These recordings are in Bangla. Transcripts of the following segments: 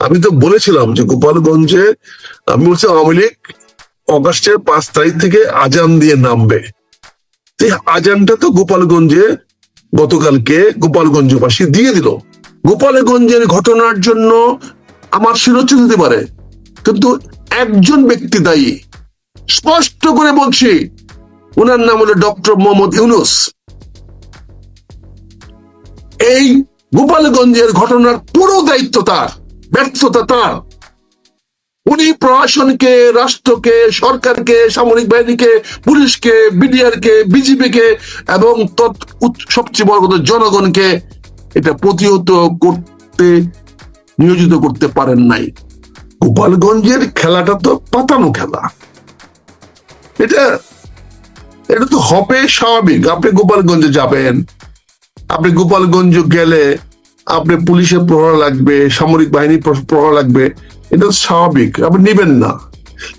আমি তো বলেছিলাম যে গোপালগঞ্জে, আমি বলছি আওয়ামী লীগ অগাস্টের পাঁচ তারিখ থেকে আজান দিয়ে নামবে। আজানটা তো গোপালগঞ্জে গতকালকে গোপালগঞ্জবাসী দিয়ে দিল। গোপালগঞ্জের ঘটনার জন্য আমার শিরোচ্ছেদ হতে পারে, কিন্তু একজন ব্যক্তি দায়ী। স্পষ্ট করে বলছি, ওনার নাম হলো ডক্টর মোহাম্মদ ইউনুস। এই গোপালগঞ্জের ঘটনার পুরো দায়িত্ব তার, ব্যর্থতা তার। উনি প্রশাসনকে, রাষ্ট্রকে, সরকারকে, সামরিক বাহিনীকে, পুলিশকে বিডিআর কে বিজেপি কে এবং সবচেয়ে বড় কথা জনগণকে এটা প্রতিহত করতে, নিয়োজিত করতে পারেন নাই। গোপালগঞ্জের খেলাটা তো পাতানো খেলা। এটা এটা তো হবে স্বাভাবিক। আপনি গোপালগঞ্জে যাবেন আপনি গোপালগঞ্জ গেলে আপনি পুলিশের প্রহরা লাগবে, সামরিক বাহিনীর প্র- প্রহরা লাগবে, এটা স্বাভাবিক, আপনি নিবেন না।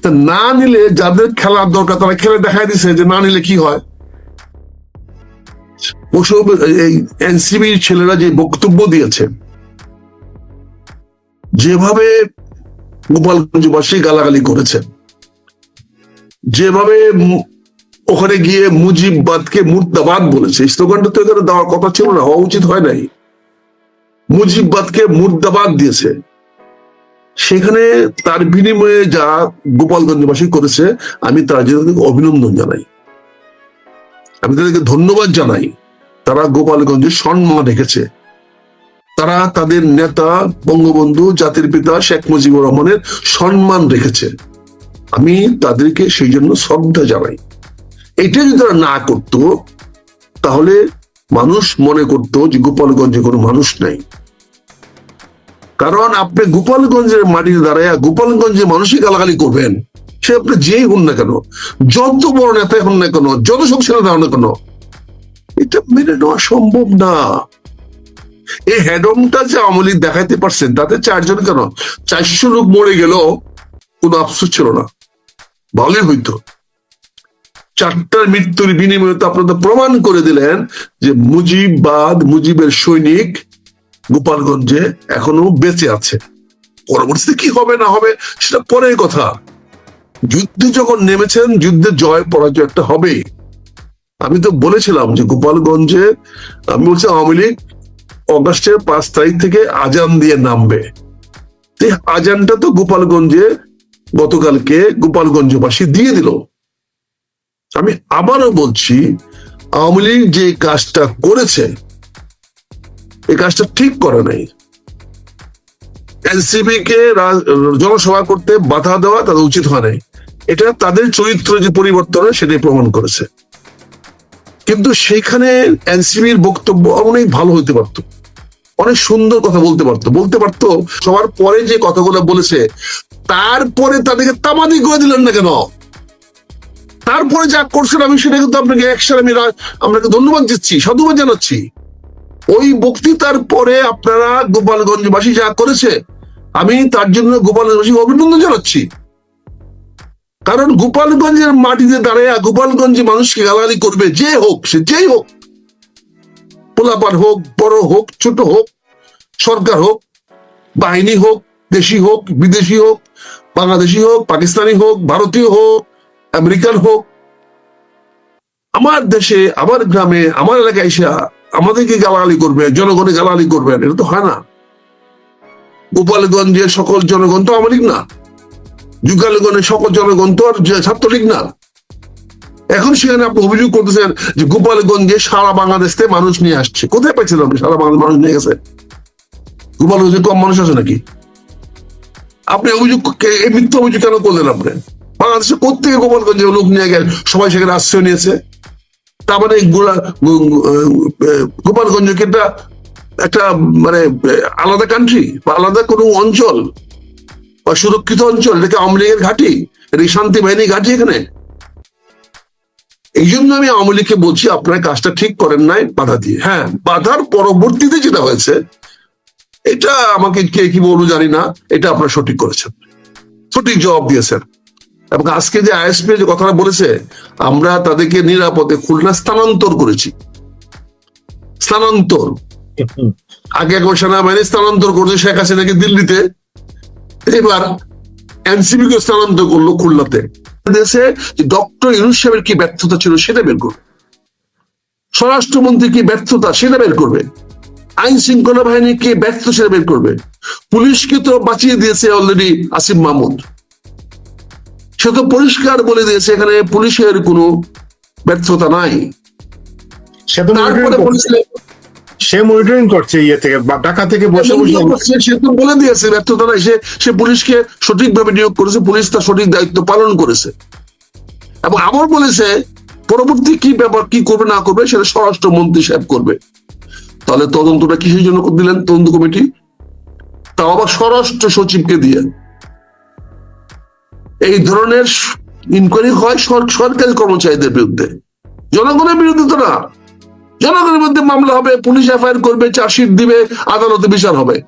তা না নিলে যাদের খেলার দরকার, তারা খেলে দেখাই দিছে যে না নিলে কি হয়। ওসব এই এনসিবির ছেলেরা যে বক্তব্য দিয়েছে, যেভাবে গোপালগঞ্জবাসী গালাগালি করেছে, যেভাবে ওখানে গিয়ে মুজিববাদকে মুর্দাবাদ বলেছে। স্লোগানটা তো এখানে দেওয়ার কথা ছিল না, হওয়া উচিত হয় নাই। মুজিববাদকে মুর্দাবাদ দিয়েছে। সেখানে তার বিনিময়ে যা গোপালগঞ্জবাসী করেছে, আমি তার জন্য অভিনন্দন জানাই। আমি তাদেরকে ধন্যবাদ জানাই। তারা গোপালগঞ্জের সম্মান রেখেছে। তারা তাদের নেতা, বঙ্গবন্ধু, জাতির পিতা, শেখ মুজিবুর রহমানের সম্মান রেখেছে। আমি তাদেরকে সেই জন্য শ্রদ্ধা জানাই। এটা যদি তারা না করতো, তাহলে মানুষ মনে করতো যে গোপালগঞ্জে কোনো মানুষ নাই। কারণ আপনি গোপালগঞ্জের মাটিতে দাঁড়ায় গোপালগঞ্জে মানুষই গালাগালি করবেন, সে আপনি যেই হন না কেন, যত বড় নেতাই হন না কেন, যত হন না কেন, এটা মেনে নেওয়া সম্ভব না। এই হেডমটা যে আওয়ামী লীগ দেখাইতে পারছেন তাতে চারজন কেন? চারশো লোক মরে গেল কোনো আফসোস ছিল না। ভালোই হইতো। চারটার মৃত্যুর বিনিময়ে তো আপনারা প্রমাণ করে দিলেন যে মুজিববাদ মুজিবের সৈনিক গোপালগঞ্জে এখনও বেঁচে আছে। পরবর্তীতে কি হবে না হবে সেটা পরের কথা। যুদ্ধে যখন নেমেছেন, যুদ্ধে জয় পরাজয় একটা হবে আমি তো বলেছিলাম যে গোপালগঞ্জে, আমি বলছি আওয়ামী লীগ অগাস্টের পাঁচ তারিখ থেকে আজান দিয়ে নামবে। আজানটা তো গোপালগঞ্জে গতকালকে গোপালগঞ্জবাসী দিয়ে দিল। আমি আবারও বলছি, আওয়ামী লীগ যে কাজটা করেছে, এই কাজটা ঠিক করে নাই। এনসিপি কে জনসভা করতে বাধা দেওয়া তাদের উচিত হয় নাই। এটা তাদের চরিত্র যে পরিবর্তন সেটাই প্রমাণ করেছে। কিন্তু সেখানে এনসিবির বক্তব্য অনেক ভালো হতে পারত। অনেক সুন্দর কথা বলতে পারতো। বলতে পারতো, সবার পরে যে কথাগুলো বলেছে, তারপরে তাদেরকে তামাদি করে দিলেন না কেন? তারপরে যা করছেন আমি সেটা কিন্তু আপনাকে একসাথে আমি আপনাকে ধন্যবাদ দিচ্ছি, সাধুবাদ জানাচ্ছি। ওই বক্তৃতার পরে আপনারা গোপালগঞ্জবাসী যা করেছে, আমি তার জন্য গোপালগঞ্জবাসী অভিনন্দন জানাচ্ছি। কারণ গোপালগঞ্জের মাটিতে দাঁড়িয়ে গোপালগঞ্জে মানুষকে গালাগালি করবে, যে হোক, সে যেই হোক। পোলাপার হোক, বড় হোক, ছোট হোক, সরকার হোক, বাহিনী হোক, দেশি হোক, বিদেশি হোক, বাংলাদেশি হোক, পাকিস্তানি হোক, ভারতীয় হোক আমেরিকান হোক, আমার দেশে, আমার গ্রামে, আমার এলাকায় এসে আমাদেরকে গালাগালি করবে, জনগণে গালাগালি করবেন এটা তো হয় না। গোপালগঞ্জের সকল জনগণ তো আওয়ামী না। যুগালগঞ্জের সকল জনগণ তো আর ছাত্রলীগ না। এখন সেখানে আপনি অভিযোগ করতেছেন যে গোপালগঞ্জে সারা বাংলাদেশ থেকে মানুষ নিয়ে আসছে। কোথায় পাইছিলেন আপনি সারা বাংলাদেশ মানুষ নিয়ে গেছে? গোপালগঞ্জে কম মানুষ আছে নাকি? আপনি অভিযোগ এই মিথ্যা অভিযোগ কেন করলেন আপনি? বাংলাদেশে কোথেকে গোপালগঞ্জে লোক নিয়ে গেল, সবাই সেখানে আশ্রয় নিয়েছে। তার মানে গোলা- গো- গো- গোপালগঞ্জকে একটা একটা মানে আলাদা কান্ট্রি বা আলাদা কোনো অঞ্চল বা সুরক্ষিত অঞ্চল, এটাকে আওয়ামী লীগের ঘাঁটি, এটা শান্তি বাহিনী ঘাঁটি এখানে? এই জন্য আমি আওয়ামী লীগকে বলছি, আপনার কাজটা ঠিক করেন নাই, বাধা দিয়ে। হ্যাঁ বাধার পরবর্তীতে যেটা হয়েছে, এটা আমাকে কে কি বলব জানি না, এটা আপনারা সঠিক করেছেন। সঠিক জবাব দিয়েছেন। এবং আজকে যে আইএসপি যে কথাটা বলেছে, আমরা তাদেরকে নিরাপদে খুলনা স্থানান্তর করেছি। স্থানান্তর। আগে একবার সেনাবাহিনী স্থানান্তর করছে শেখ হাসিনাকে দিল্লিতে। এবার এনসিবি কে স্থানান্তর করল খুলনাতে। দেশে ডক্টর ইউনুস সাহেবের কি ব্যর্থতা ছিল সেটা বের করবে। স্বরাষ্ট্রমন্ত্রী কি ব্যর্থতা সেটা বের করবে। আইন শৃঙ্খলা বাহিনী কি ব্যর্থ সেটা বের করবে। পুলিশকে তো বাঁচিয়ে দিয়েছে অলরেডি আসিফ মাহমুদ। সে তো পরিষ্কার বলে দিয়েছে এখানে পুলিশের কোনো ব্যর্থতা নাই। সে তো সে মনিটরিং করছে ইয়ে থেকে ঢাকা থেকে বসে বসে সে- তো বলে দিয়েছে ব্যর্থতা নাই। সে সে পুলিশকে সঠিকভাবে নিয়োগ করেছে পুলিশ তার সঠিক দায়িত্ব পালন করেছে। এবং আবার বলেছে পরবর্তী কি ব্যাপার কি করবে না করবে সেটা স্বরাষ্ট্র মন্ত্রী সাহেব করবে। তাহলে তদন্তটা কিসের জন্য দিলেন তদন্ত কমিটি? তাও আবার স্বরাষ্ট্র সচিবকে দিয়ে। এই ধরনের ইনকোয়ারি হয় সরকারি কর্মচারীদের বিরুদ্ধে। জনগণের বিরুদ্ধে তো না। জনগণের মধ্যে মামলা হবে, পুলিশ এফআইআর করবে, চার্জশিট দিবে, আদালতে বিচার হবে।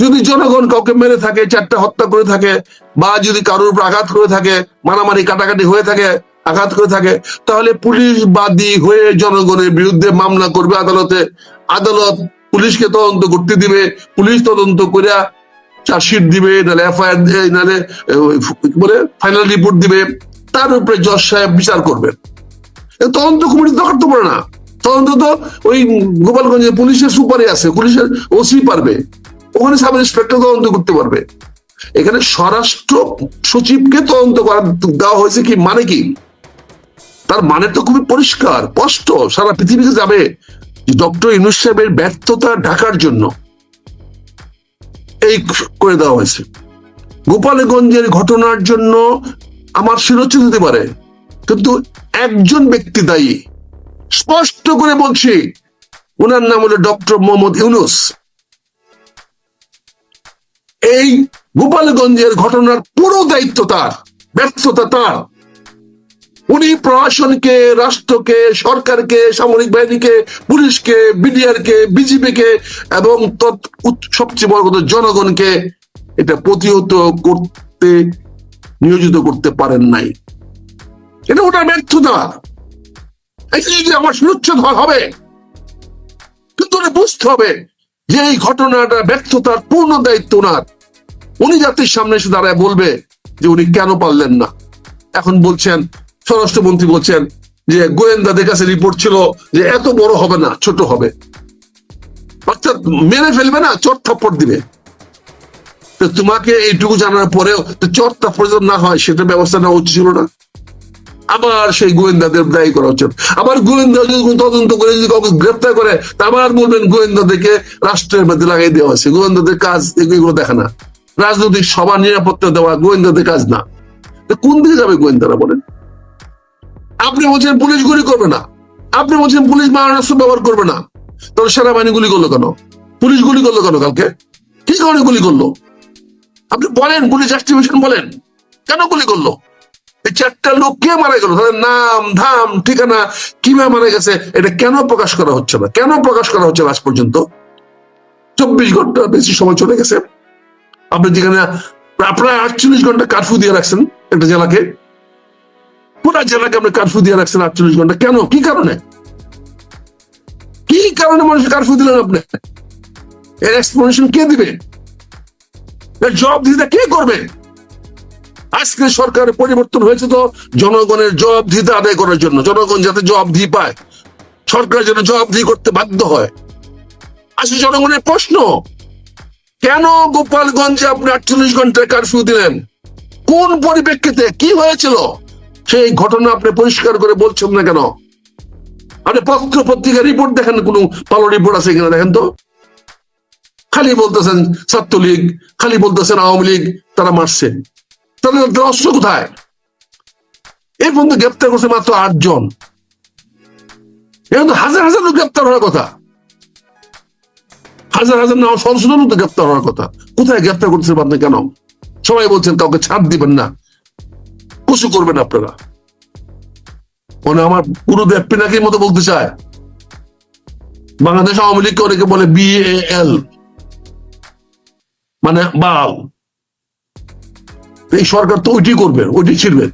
যদি জনগণ কাউকে মেরে থাকে, চারটা হত্যা করে থাকে, বা যদি কারোর উপর আঘাত করে থাকে, মারামারি, কাটাকাটি হয়ে থাকে, আঘাত করে থাকে, তাহলে পুলিশ বাদী হয়ে জনগণের বিরুদ্ধে মামলা করবে আদালতে। আদালত পুলিশকে তদন্ত করতে দিবে। পুলিশ তদন্ত করে চার্জশিট দিবে নাহলে এফআইআর নাহলে বলে ফাইনাল রিপোর্ট দিবে, তার উপরে জজ সাহেব বিচার করবেন তদন্ত কমিটি দরকার তো পড়ে না। তদন্ত তো ওই গোপালগঞ্জে পুলিশের সুপারে আছে, পুলিশের ওসি পারবে। ওখানে সাব ইন্সপেক্টর তদন্ত করতে পারবে। এখানে স্বরাষ্ট্র সচিবকে তদন্ত করা দেওয়া হয়েছে কি মানে কি? তার মানে তো খুবই পরিষ্কার, স্পষ্ট, সারা পৃথিবীতে যাবে। ডক্টর ইনুস সাহেবের ব্যর্থতা ঢাকার জন্য। করে দেওয়া হয়েছে। গোপালগঞ্জের ঘটনার জন্য আমার শিরোচ্ছেদ হতে পারে, কিন্তু একজন ব্যক্তি দায়ী। স্পষ্ট করে বলছি, ওনার নাম হলো ডক্টর মোহাম্মদ ইউনুস। এই গোপালগঞ্জের ঘটনার পুরো দায়িত্ব তার, ব্যর্থতা তার। উনি প্রশাসনকে, রাষ্ট্রকে, সরকারকে, সামরিক বাহিনীকে, পুলিশকে, বিডিআরকে, বিজিবিকে এবং সবচেয়ে বড় কথা জনগণকে এটা প্রতিহত করতে, নিয়োজিত করতে পারেন নাই। এটা ওটার ব্যর্থতা। যদি আমার সুরচ্ছেদ হবে। কিন্তু ওটা বুঝতে হবে যে এই ঘটনাটা ব্যর্থতার পূর্ণ দায়িত্ব ওনার। উনি জাতির সামনে এসে দাঁড়ায় বলবে যে উনি কেন পারলেন না। এখন বলছেন স্বরাষ্ট্রমন্ত্রী বলছেন যে গোয়েন্দাদের কাছে রিপোর্ট ছিল যে এত বড় হবে না, ছোট হবে। অর্থাৎ মেরে ফেলবে না, চট থাপ্পড় দিবে। তো তোমাকে এইটুকু জানার পরেও চট থাপ্পড় না হয়, সেটা ব্যবস্থা নেওয়া উচিত ছিল না। আবার সেই গোয়েন্দাদের দায়ী করা উচিত আবার গোয়েন্দা যদি তদন্ত করে, যদি কাউকে গ্রেপ্তার করে, তা আবার বলবেন গোয়েন্দাদেরকে রাষ্ট্রের মধ্যে লাগিয়ে দেওয়া হয়েছে। গোয়েন্দাদের কাজ এগুলো দেখা না। রাজনৈতিক সবার নিরাপত্তা দেওয়া গোয়েন্দাদের কাজ না। কোন দিকে যাবে গোয়েন্দারা বলেন? আপনি বলছেন পুলিশ গুলি করবে না। আপনি বলছেন পুলিশ মারণাস্ত্র ব্যবহার করবে না। তাহলে সেনাবাহিনী গুলি করল কেন? পুলিশ গুলি করল কেন কালকে? কি কারণে গুলি করল? আপনি বলেন, পুলিশ জাস্টিফিকেশন বলেন। কেন গুলি করল? এই চারটা লোক কে মারা গেল? তাদের নাম, ধাম, ঠিকানা, কীভাবে মারা গেছে? এটা কেন প্রকাশ করা হচ্ছে না? কেন প্রকাশ করা হচ্ছে আজ পর্যন্ত? চব্বিশ ঘণ্টা বেশি সময় চলে গেছে। আপনি যেখানে প্রায় আটচল্লিশ ঘণ্টা কারফিউ দিয়ে রাখছেন একটা জেলাকে। পুরা জেলাকে আপনি কারফিউ দিয়ে রাখছেন আটচল্লিশ ঘণ্টা? কেন? কি কারণে? কি কারণে মানুষ কারফিউ দিলেন আপনি? এর এক্সপ্লেনেশন কে দিবে? এর জবাব দিতে কে করবে? আজকে সরকারের পরিবর্তন হয়েছে তো জনগণের জবাবদিহিতা আদায় করার জন্য। জনগণ যাতে জবাবদিহি পায়। সরকার যেন জবাবদিহি করতে বাধ্য হয়। আসলে জনগণের প্রশ্ন, কেন গোপালগঞ্জে আপনি আটচল্লিশ ঘন্টায় কারফিউ দিলেন? কোন পরিপ্রেক্ষিতে কি হয়েছিল? সেই ঘটনা আপনি পরিষ্কার করে বলছেন না কেন? আপনি পত্র পত্রিকা রিপোর্ট দেখেন, কোন ভালো রিপোর্ট আছে কিনা দেখেন তো? খালি বলতেছেন ছাত্রলীগ, খালি বলতেছেন আওয়ামী লীগ, তারা মারছে। তাহলে অস্ত্র কোথায়? এই পর্যন্ত গ্রেপ্তার করছে মাত্র আটজন। এখন হাজার হাজার লোক গ্রেপ্তার হওয়ার কথা। হাজার হাজার না সংশোধন গ্রেপ্তার হওয়ার কথা। কোথায় গ্রেপ্তার করতেছে আপনি কেন? সবাই বলছেন কাউকে ছাড় দিবেন না। কুসু করবেন আপনারা। মানে আমার গুরুদেব পিনাকির মতো বলতে চায়। বাংলাদেশ আওয়ামী লীগকে অনেকে বলে বিএল মানে বাল। এই সরকার তো ওইটি করবেন ওইটি ছিড়বেন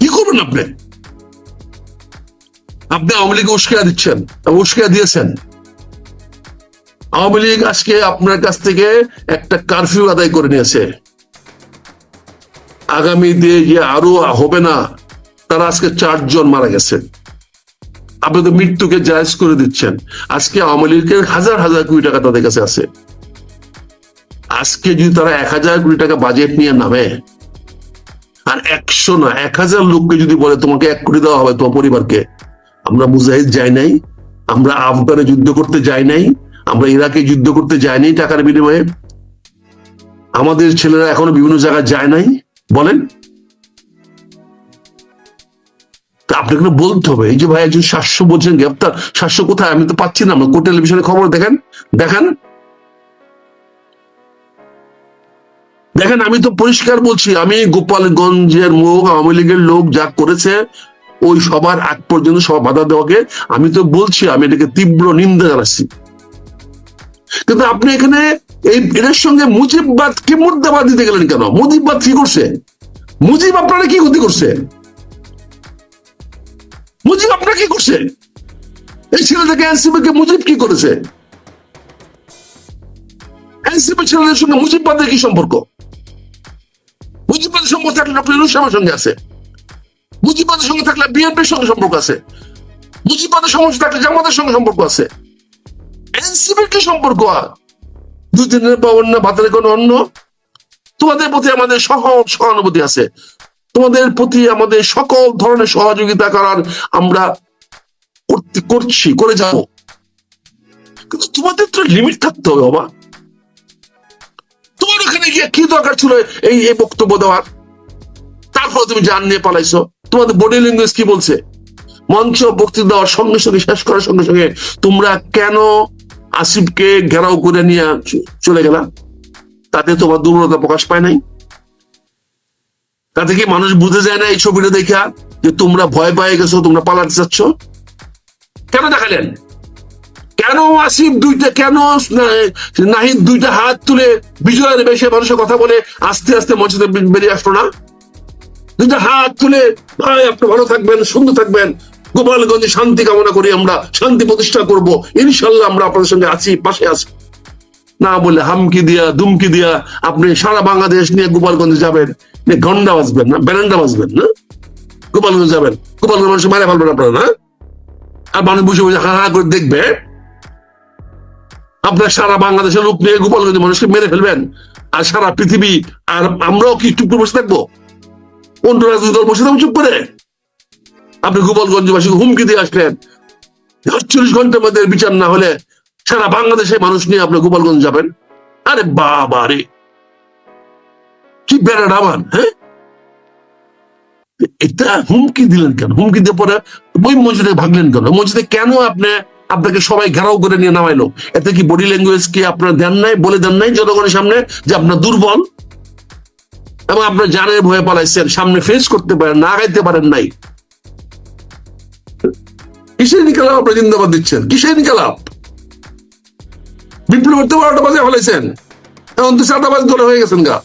কি করবেন আপনি? আপনি আওয়ামী লীগ উস্কিয়া দিচ্ছেন উস্কিয়া দিয়েছেন। আওয়ামী লীগ আজকে আপনার কাছ থেকে একটা কারফিউ আদায় করে নিয়েছে। আগামী দিয়ে যে আরও হবে না, তারা আজকে চারজন মারা গেছে। আপনি তো মৃত্যুকে জায়জ করে দিচ্ছেন। আজকে আওয়ামী লীগের হাজার হাজার কোটি টাকা তাদের কাছে আছে। আজকে যদি তারা এক হাজার কোটি টাকা বাজেট নিয়ে নামে, আর একশো না, এক হাজার লোককে যদি বলে, তোমাকে এক কোটি দেওয়া হবে তোমার পরিবারকে। আমরা মুজাহিদ যাই নাই, আমরা আফগানে যুদ্ধ করতে যাই নাই, আমরা ইরাকে যুদ্ধ করতে যাই নাই টাকার বিনিময়ে। আমাদের ছেলেরা এখনও বিভিন্ন জায়গায় যায় নাই। বলেন। আপনাকে বলতে হবে, এই যে ভাই একজন সাতশো বলছেন, গ্রেপ্তার সাতশো কোথায়? আমি তো পাচ্ছি না কোর্ট টেলিভিশনে খবর দেখেন দেখেন। দেখেন, আমি তো পরিষ্কার বলছি, আমি গোপালগঞ্জের মুখ, আওয়ামী লীগের লোক যা করেছে, ওই সবার আগ পর্যন্ত সব বাধা দেওয়াকে আমি তো বলছি, আমি এটাকে তীব্র নিন্দা জানাচ্ছি। কিন্তু আপনি এখানে এই এটার সঙ্গে মুজিববাদ কি মুর্দাবাদ দিতে গেলেন কেন? মুজিববাদ কি করছে? মুজিব আপনারা কি ক্ষতি করছে? মুজিব আপনারা কি করছে? এই ছেলেটাকে এনসিপি কে মুজিব কি করেছে? এনসিপি ছেলেদের সঙ্গে মুজিববাদের কি সম্পর্ক? মুজিববাদের সম্পর্ক থাকলে ডক্টর ইউনুস সঙ্গে আছে। মুজিববাদের সঙ্গে থাকলে বিএনপির সঙ্গে সম্পর্ক আছে। মুজিববাদের সমস্যা থাকলে জামাতের সঙ্গে সম্পর্ক আছে। এনসিপির কি সম্পর্ক? আর দুই দিনের পাওয়ার না ভাতের কোনো অন্য তোমাদের প্রতি আমাদের সহ সহানুভূতি আছে। তোমাদের প্রতি আমাদের সকল ধরনের সহযোগিতা করার আমরা করছি, করে যাব। কিন্তু তোমাদের তো লিমিট থাকতে হবে, বাবা। তোমার ওখানে গিয়ে কি দরকার ছিল এই এই বক্তব্য দেওয়ার? তারপর তুমি জান নিয়ে পালাইছো। তোমাদের বডি ল্যাঙ্গুয়েজ কি বলছে? মঞ্চ বক্তৃতা দেওয়ার সঙ্গে সঙ্গে, শেষ করার সঙ্গে সঙ্গে তোমরা কেন আসিফকে ঘেরাও করে নিয়ে চলে গেলা তাতে তোমার দুর্বলতা প্রকাশ পায় নাই। তাতে কি মানুষ বুঝে যায় না এই ছবিটা দেখা যে তোমরা ভয় পেয়ে গেছো, তোমরা পালাতে চাচ্ছ? কেন দেখালেন? কেন আসিফ দুইটা, কেন নাহিদ দুইটা হাত তুলে বিজয়ের বেশে মানুষের কথা বলে আস্তে আস্তে মঞ্চ বেরিয়ে আসলো না? দুইটা হাত তুলে, ভাই আপনি ভালো থাকবেন, সুন্দর থাকবেন। গোপালগঞ্জে শান্তি কামনা করি আমরা, শান্তি প্রতিষ্ঠা করব। ইনশাল্লাহ আমরা আপনাদের সঙ্গে আছি, পাশে আছি। না বলে হামকি দিয়া, দুমকি দিয়া আপনি সারা বাংলাদেশ নিয়ে গোপালগঞ্জে যাবেন গন্ডা বাজবেন না বেরেন্ডা বাজবেন না। গোপালগঞ্জ যাবেন গোপালগঞ্জ মানুষ মারে ফেলবেন আপনারা না? আর মানুষ বসে বসে হা হা করে দেখবে, আপনার সারা বাংলাদেশের লোক নিয়ে গোপালগঞ্জের মানুষকে মেরে ফেলবেন। আর সারা পৃথিবী, আর আমরাও কি চুপ করে বসে থাকব? অন্য রাজনৈতিক দল বসে থাকব চুপ করে? আপনি গোপালগঞ্জবাসীকে হুমকি দিয়ে আসলেন। আটচল্লিশ ঘণ্টার মধ্যে বিচার না হলে সারা বাংলাদেশের মানুষ নিয়ে আপনি গোপালগঞ্জ যাবেন? আরে বাবা রে। কি বেড়া ডাবান হ্যাঁ? এটা হুমকি দিলেন কেন? হুমকি দিয়ে পরে ওই মঞ্চে ভাগলেন কেন? মঞ্চে কেন আপনি, আপনাকে সবাই ঘেরাও করে নিয়ে নামাইলো? এতে কি বডি ল্যাঙ্গুয়েজ কি আপনার দেন নাই, বলে দেন নাই জনগণের সামনে যে আপনার দুর্বল? এবং আপনার জানের ভয়ে পালাইছেন, সামনে ফেস করতে পারেন, না আগাইতে পারেন নাই। কিসের নিকালাপ আপনি জিন্দাবাদ দিচ্ছেন? কিসের নিকালাপ বিপ্লবের তো বারোটা বাজে ফেলাইছেন এখন তো চাঁদাবাজ ধরে হয়ে গেছেন গা।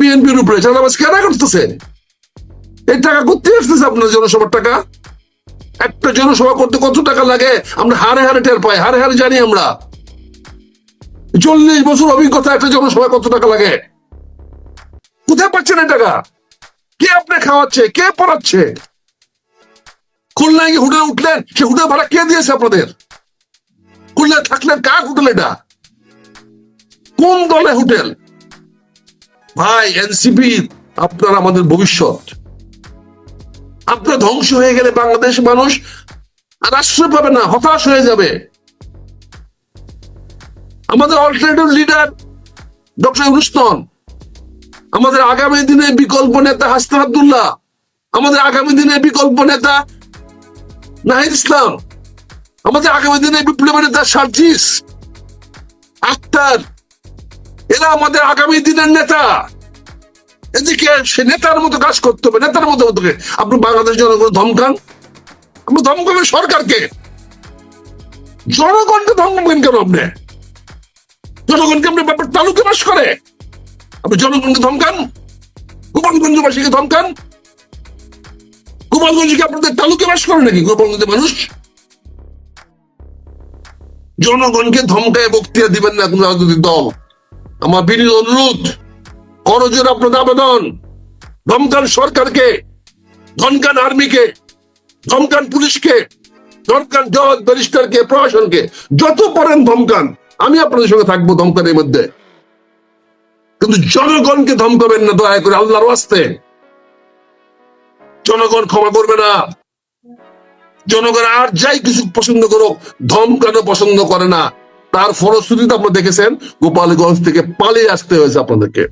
বিএনপির উপরে চাঁদাবাজ কেনা করতেছে? এই টাকা করতে আসতেছে আপনার জনসভার টাকা? একটা জনসভা করতে কত টাকা লাগে? আমরা হারে হারে টের পাই, হারে হারে জানি আমরা। চল্লিশ বছর অভিজ্ঞতা একটা জনসভা কত টাকা লাগে? কোথায় পাচ্ছেন এই টাকা? কে আপনি খাওয়াচ্ছে? কে পড়াচ্ছে? খুলনায় গিয়ে উঠলেন, সে হোটেল ভাড়া কে দিয়েছে আপনাদের? খুলনায় থাকলেন কার হোটেল এটা? কোন দলে হোটেল? ভাই, এনসিপি, আপনার আমাদের ভবিষ্যৎ। আপনার ধ্বংস হয়ে গেলে বাংলাদেশ মানুষ আর আশ্রয় পাবে না, হতাশ হয়ে যাবে। আমাদের অল্টারনেটিভ লিডার ডক্টর ইউনুস্তন আমাদের আগামী দিনে বিকল্প নেতা হাসনাত আব্দুল্লাহ। আমাদের আগামী দিনে বিকল্প নেতা নাহিদ ইসলাম, আমাদের আগামী দিনে বিপ্লবী নেতা সার্জিস আক্তার, এরা আমাদের আগামী দিনের নেতা। এদিকে সে নেতার মতো কাজ করতে হবে, নেতার মতো মতো। আপনি বাংলাদেশ জনগণ ধমকান। আপনি ধমকাবেন সরকারকে। জনগণকে ধমকাবেন কেন আপনি? জনগণকে আপনি ব্যাপার তালুকে বাস করে। আপনি জনগণকে ধমকান। গোপালগঞ্জবাসীকে ধমকান। গোপালগঞ্জ কি আপনাদের তালুকে বাস করে নাকি গোপালগঞ্জের মানুষ? জনগণকে ধমকায় বক্তৃতা দিবেন না কোন রাজনৈতিক দল। আমার বিনীত অনুরোধ করজোর আপনাদের আবেদন। ধমকান সরকারকে, ধমকান আর্মিকে, ধমকান পুলিশকে, ধমকান জজ ব্যারিস্টারকে, প্রশাসনকে, যত পারেন ধমকান, আমি আপনাদের সঙ্গে থাকব ধমকানের মধ্যে। কিন্তু জনগণকে ধমকাবেন না, দয়া করে আল্লাহর ওয়াস্তে। জনগণ ক্ষমা করবে না। জনগণ আর যাই কিছু পছন্দ করো ধমকানো পছন্দ করে না? তার ফলশ্রুতিতে আপনারা দেখেছেন, গোপালগঞ্জ থেকে পালিয়ে আসতে হয়েছে আপনাদেরকে।